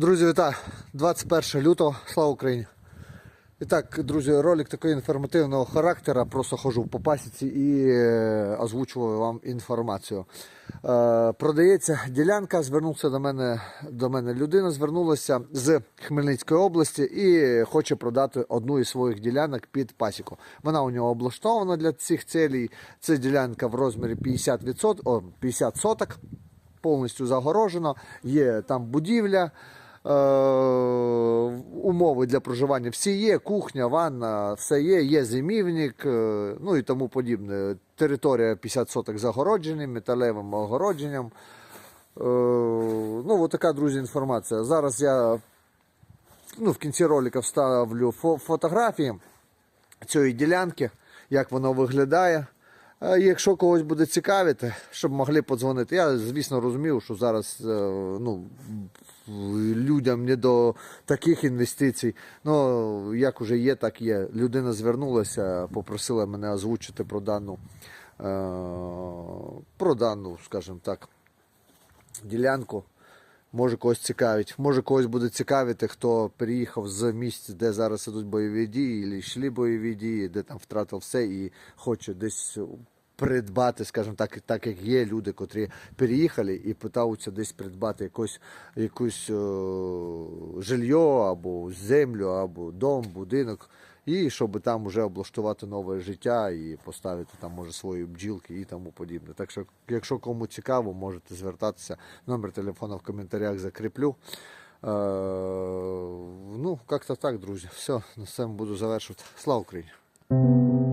Друзі, вітаю! 21 лютого, слава Україні! І так, друзі, ролик такий інформативного характеру. Просто ходжу по пасіці і е, озвучую вам інформацію. Е, продається ділянка, звернувся до мене, до мене людина, звернулася з Хмельницької області і хоче продати одну із своїх ділянок під пасіку. Вона у нього облаштована для цих цілей. Це ділянка в розмірі 50%, о, 50 соток повністю загорожено, є там будівля, умови для проживання всі є, кухня, ванна, все є, є зимівник, е, ну і тому подібне. Територія 50 соток загороджені, металевим огородженням. Е, ну, от така, друзі, інформація. Зараз я ну, в кінці ролика вставлю фо- фотографії цієї ділянки, як воно виглядає. Якщо когось буде цікавити, щоб могли подзвонити. Я, звісно, розумів, що зараз е, ну, людям не до таких інвестицій. Ну, як уже є, так є. Людина звернулася, попросила мене озвучити про дану, е, про дану, скажімо так, ділянку. Може когось цікавить. Може когось буде цікавити, хто переїхав з місць, де зараз ідуть бойові дії, або йшли бойові дії, де там втратив все і хоче десь придбати, скажімо так, так як є люди, котрі переїхали і питаються десь придбати якось, якусь о, жилье або землю, або дом, будинок. І щоб там вже облаштувати нове життя і поставити там може свої бджілки і тому подібне. Так що, якщо кому цікаво, можете звертатися. Номер телефону в коментарях закріплю. Е, ну, як-то так, друзі. Все, на цьому буду завершувати. Слава Україні!